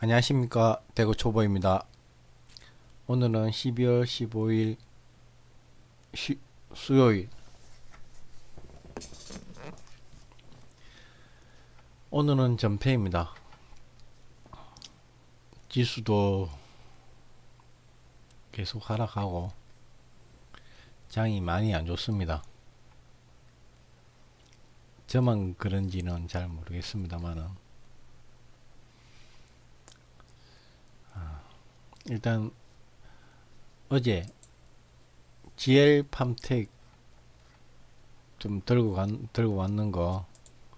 안녕하십니까 대구 초보입니다. 오늘은 12월 15일 시, 수요일 오늘은 전패입니다. 지수도 계속 하락하고 장이 많이 안 좋습니다. 저만 그런지는 잘 모르겠습니다만은 일단 어제 GL 팜텍 좀 들고 간 들고 왔는 거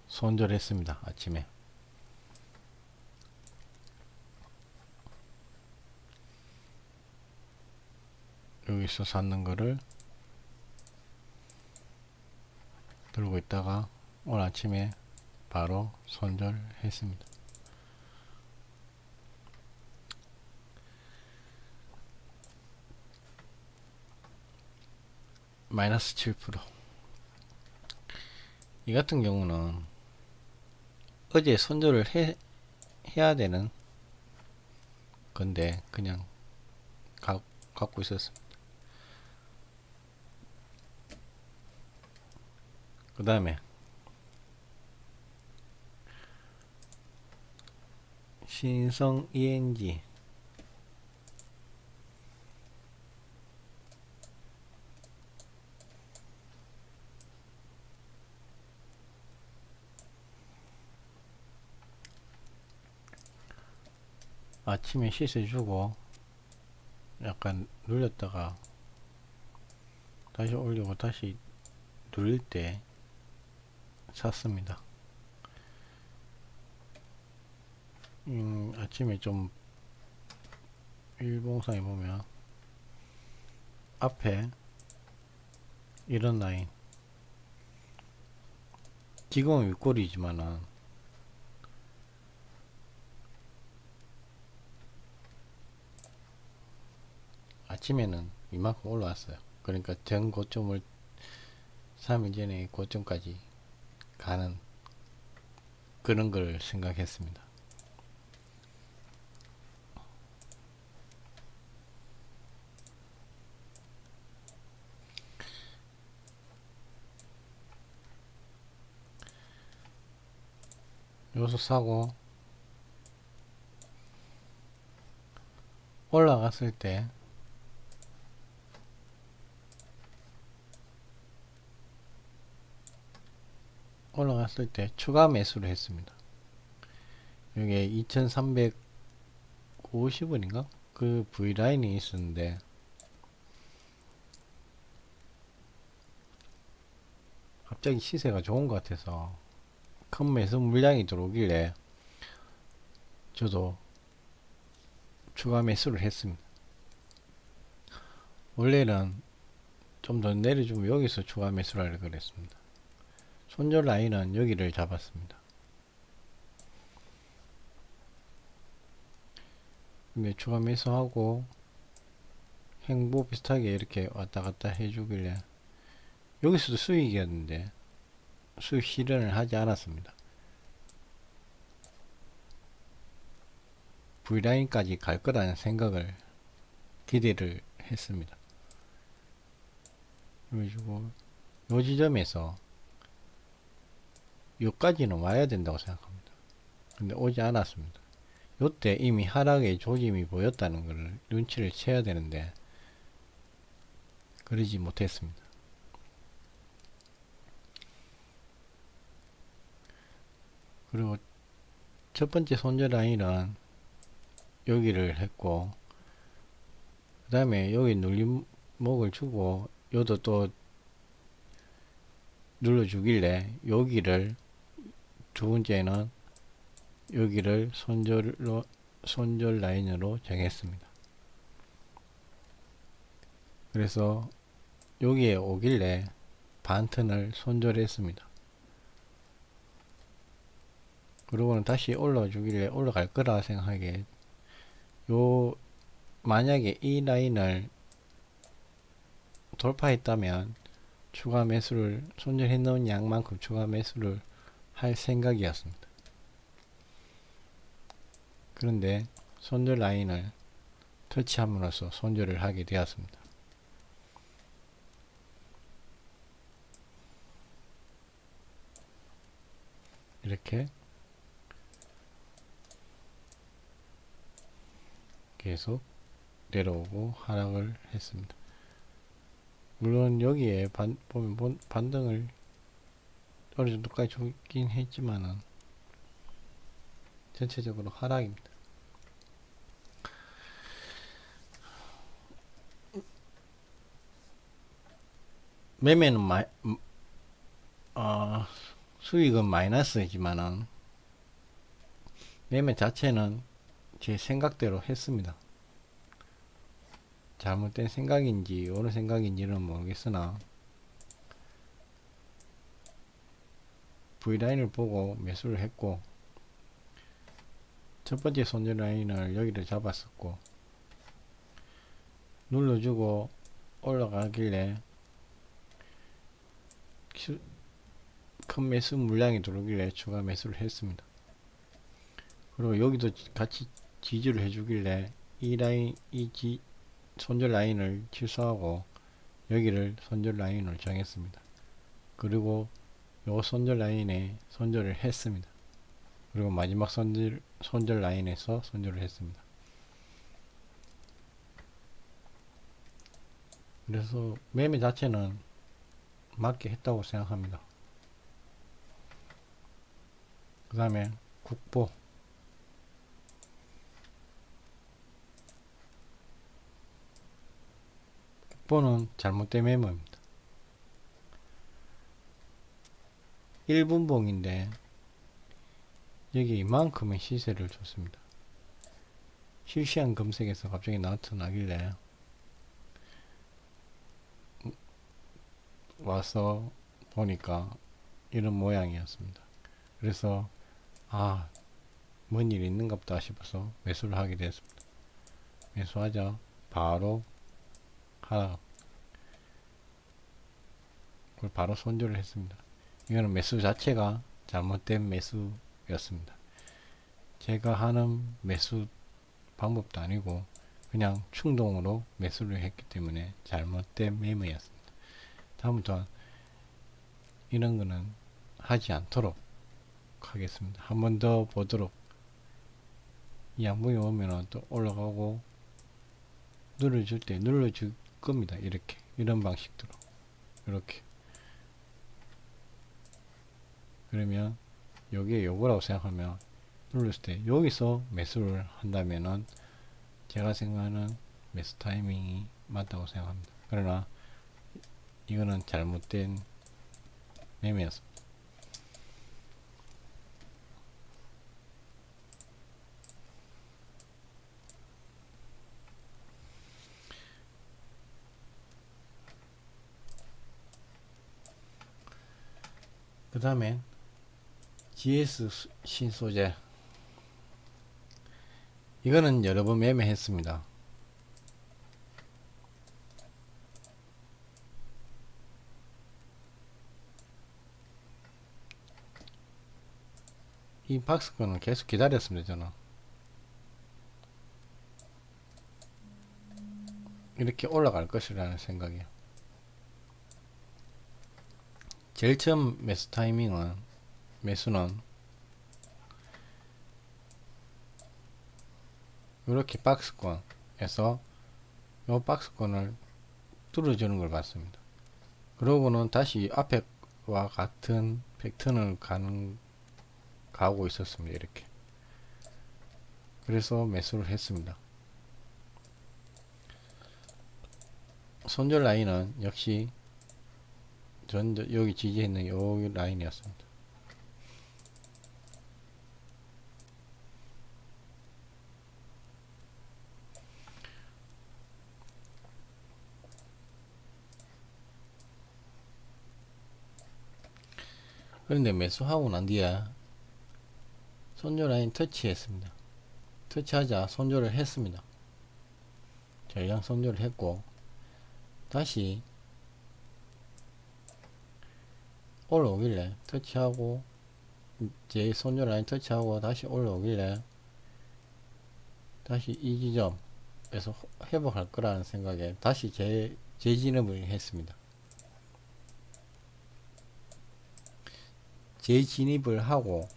손절했습니다 아침에. 여기서 샀는 거를 들고 있다가 오늘 아침에 바로 손절했습니다 마이너스 7%. 이 같은 경우는 어제 손절을 해, 해야 되는 건데 그냥 가, 갖고 있었습니다. 그 다음에 신성 ENG 아침에 씻어주고 약간 눌렸다가 다시 올리고 다시 눌릴 때 샀습니다. 음, 아침에 좀 일봉상에 보면 앞에 이런 라인 지금은 윗골이지만은 아침에는 이만큼 올라왔어요. 그러니까 전 고점을 3일 전에 고점까지 가는 그런 걸 생각했습니다. 여기서 사고 올라갔을 때 올라갔을 때 추가 매수를 했습니다. 여기에 2350원인가? 그 V라인이 있었는데 갑자기 시세가 좋은 것 같아서 큰 매수 물량이 들어오길래 저도 추가 매수를 했습니다. 원래는 좀 더 내려주면 여기서 추가 매수를 하려고 그랬습니다. 손절 라인은 여기를 잡았습니다. 추가 매수하고 행보 비슷하게 이렇게 왔다 갔다 해주길래 여기서도 수익이었는데 수익 실현을 하지 않았습니다. V라인까지 갈 거라는 생각을 기대를 했습니다. 그래가지고 요 지점에서 요까지는 와야 된다고 생각합니다. 근데 오지 않았습니다. 요때 이미 하락의 조짐이 보였다는 걸 눈치를 채야 되는데 그러지 못했습니다. 그리고 첫 번째 손절 라인은 여기를 했고 그 다음에 여기 눌림목을 주고 요도 또 눌러주길래 여기를 두 번째는 여기를 손절로 손절 라인으로 정했습니다. 그래서 여기에 오길래 반튼을 손절했습니다. 그러고는 다시 올라주길래 올라갈 거라 생각하게 요 만약에 이 라인을 돌파했다면 추가 매수를 손절해 놓은 양만큼 추가 매수를 할 생각이었습니다. 그런데 손절 라인을 터치함으로써 손절을 하게 되었습니다. 이렇게 계속 내려오고 하락을 했습니다. 물론 여기에 반, 보면 본- 반등을 어느 정도까지 주긴 했지만은 전체적으로 하락입니다. 매매는 마, 음, 어, 수익은 마이너스이지만은 매매 자체는 제 생각대로 했습니다. 잘못된 생각인지 옳은 생각인지는 모르겠으나 V라인을 보고 매수를 했고 첫 번째 손절 라인을 여기를 잡았었고 눌러주고 올라가길래 큐- 큰 매수 물량이 들어오길래 추가 매수를 했습니다. 그리고 여기도 같이 지지를 해주길래 이 라인 이 지, 손절 라인을 취소하고 여기를 손절 라인을 정했습니다. 그리고 요 손절 라인에 손절을 했습니다. 그리고 마지막 손절, 손절 라인에서 손절을 했습니다. 그래서 매매 자체는 맞게 했다고 생각합니다. 그 다음에 국보 국보는 잘못된 매매입니다. 1분봉인데 여기 이만큼의 시세를 줬습니다. 실시간 검색에서 갑자기 나타나길래 와서 보니까 이런 모양이었습니다. 그래서 아, 뭔일 있는가 보다 싶어서 매수를 하게 됐습니다. 매수하자 바로 하락 그걸 바로 손절을 했습니다. 이거는 매수 자체가 잘못된 매수였습니다. 제가 하는 매수 방법도 아니고 그냥 충동으로 매수를 했기 때문에 잘못된 매매였습니다. 다음부터 이런 거는 하지 않도록 하겠습니다. 한 번 더 보도록 이 양봉이 오면 또 올라가고 눌러줄 때 눌러줄 겁니다. 이렇게 이런 방식대로 이렇게 그러면 여기에 요거라고 생각하면 눌렀을 때 여기서 매수를 한다면은 제가 생각하는 매수 타이밍이 맞다고 생각합니다. 그러나 이거는 잘못된 매매였습니다. 그 다음에 GS 수- 신소재 이거는 여러 번 매매했습니다. 이 박스권을 계속 기다렸습니다. 저는 이렇게 올라갈 것이라는 생각이에요. 제일 처음 매수 타이밍은 매수는 이렇게 박스권에서 이 박스권을 뚫어주는 걸 봤습니다. 그러고는 다시 앞에와 같은 패턴을 가는 가고 있었습니다. 이렇게 그래서 매수를 했습니다. 손절 라인은 역시 전 여기 지지했는 요 라인이었습니다. 그런데 매수하고 난 뒤에 손절 라인 터치했습니다. 터치하자 손절을 했습니다. 전량 손절을 했고 다시 올라오길래 터치하고 제 손절 라인 터치하고 다시 올라오길래 다시 이 지점에서 회복할 거라는 생각에 다시 재, 재진입을 했습니다. 재진입을 하고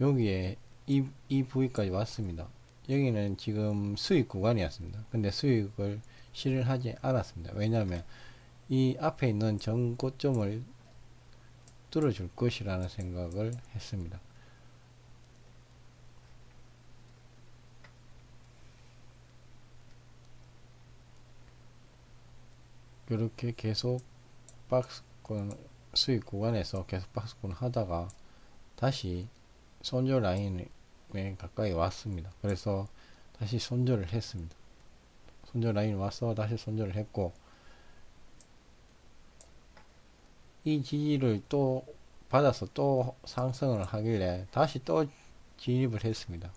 여기에 이, 이 부위까지 왔습니다. 여기는 지금 수익 구간이었습니다. 근데 수익을 실현하지 않았습니다. 왜냐하면 이 앞에 있는 전고점을 뚫어줄 것이라는 생각을 했습니다. 이렇게 계속 박스권 수익 구간에서 계속 박스권 하다가 다시 손절 라인에 가까이 왔습니다. 그래서 다시 손절을 했습니다. 손절 라인 와서 다시 손절을 했고 이 지지를 또 받아서 또 상승을 하길래 다시 또 진입을 했습니다.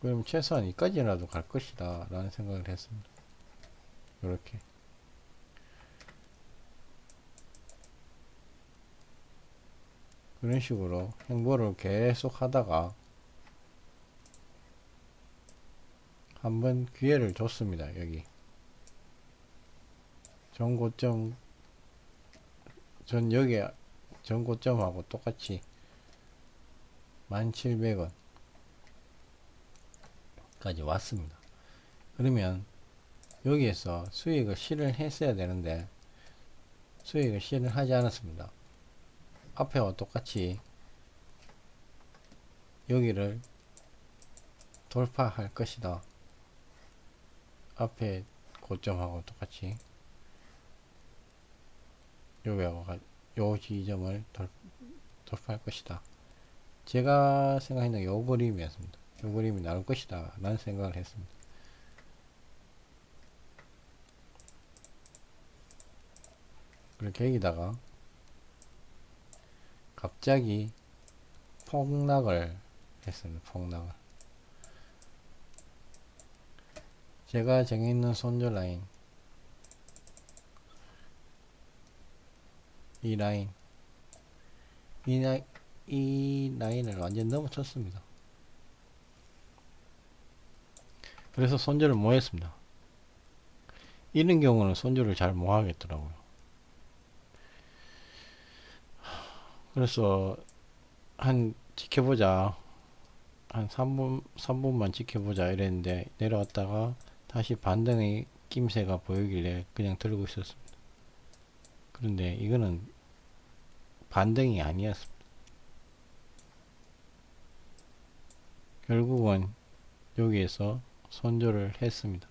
그럼 최소한 이까지라도 갈 것이다 라는 생각을 했습니다. 이렇게 그런 식으로 행보를 계속 하다가 한번 기회를 줬습니다. 여기 전고점 전 여기 전고점하고 똑같이 1700원 까지 왔습니다. 그러면 여기에서 수익을 실현했어야 되는데 수익을 실현하지 않았습니다. 앞에와 똑같이 여기를 돌파할 것이다. 앞에 고점하고 똑같이 여기하고 요 지점을 돌, 돌파할 것이다. 제가 생각했는 요 그림이었습니다. 요 그림이 나올 것이다. 라는 생각을 했습니다. 그렇게 여기다가 갑자기 폭락을 했습니다. 폭락을. 제가 정해있는 손절 라인 이 라인 이, 라인, 이 라인을 완전 넘어쳤습니다. 그래서 손절을 못 했습니다. 이런 경우는 손절을 잘 못 하겠더라고요. 그래서 한 지켜보자 한 3분 3분만 지켜보자 이랬는데 내려왔다가 다시 반등의 낌새가 보이길래 그냥 들고 있었습니다. 그런데 이거는 반등이 아니었습니다. 결국은 여기에서 손절을 했습니다.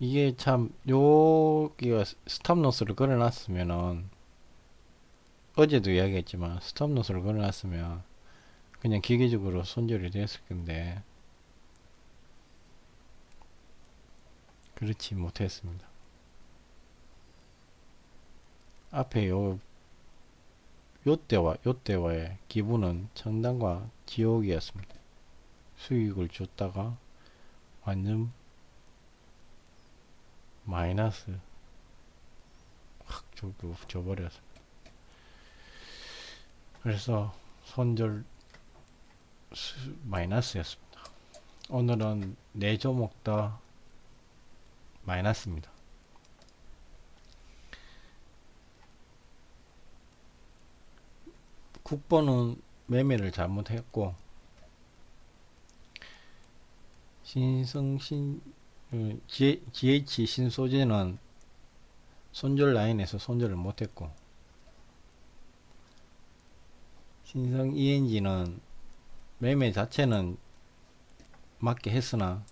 이게 참 여기가 스탑로스를 걸어놨으면은 어제도 이야기했지만 스탑로스를 걸어놨으면 그냥 기계적으로 손절이 됐을 건데 그렇지 못했습니다. 앞에 요 요때와 요때와의 기분은 청당과 지옥이었습니다. 수익을 줬다가 완전 마이너스 확 줘버렸습니다. 그래서 손절 수, 마이너스였습니다. 오늘은 네 종목 다 마이너스입니다. 국보는 매매를 잘못했고 신성신 어, GH 신소재는 손절 라인에서 손절을 못했고 신성 ENG는 매매 자체는 맞게 했으나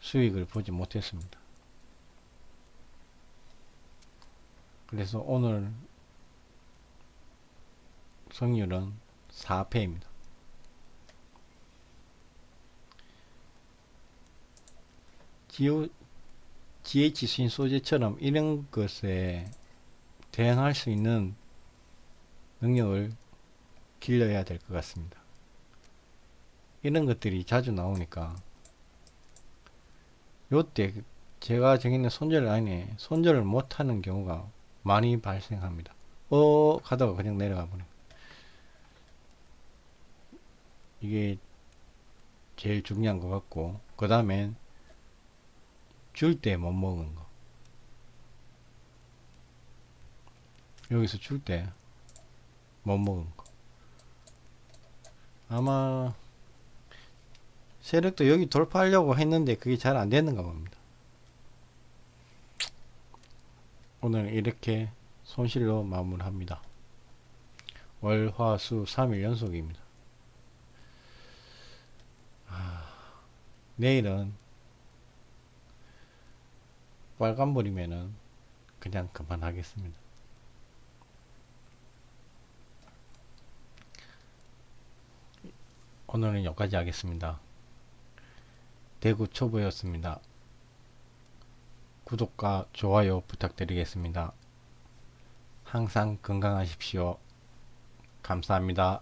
수익을 보지 못했습니다. 그래서 오늘 성률은 4패입니다. GH 신 소재처럼 이런 것에 대응할 수 있는 능력을 길러야 될 것 같습니다. 이런 것들이 자주 나오니까 요때 제가 정했는 손절 라인에 손절을 못하는 경우가 많이 발생합니다. 어 가다가 그냥 내려가 버려. 이게 제일 중요한 것 같고 그 다음엔 줄 때 못 먹은 거 여기서 줄 때 못 먹은 거 아마 세력도 여기 돌파하려고 했는데 그게 잘 안 되는가 봅니다. 오늘 이렇게 손실로 마무리합니다. 월, 화, 수 3일 연속입니다. 아, 내일은 빨간불이면은 그냥 그만하겠습니다. 오늘은 여기까지 하겠습니다. 대구 초보였습니다. 구독과 좋아요 부탁드리겠습니다. 항상 건강하십시오. 감사합니다.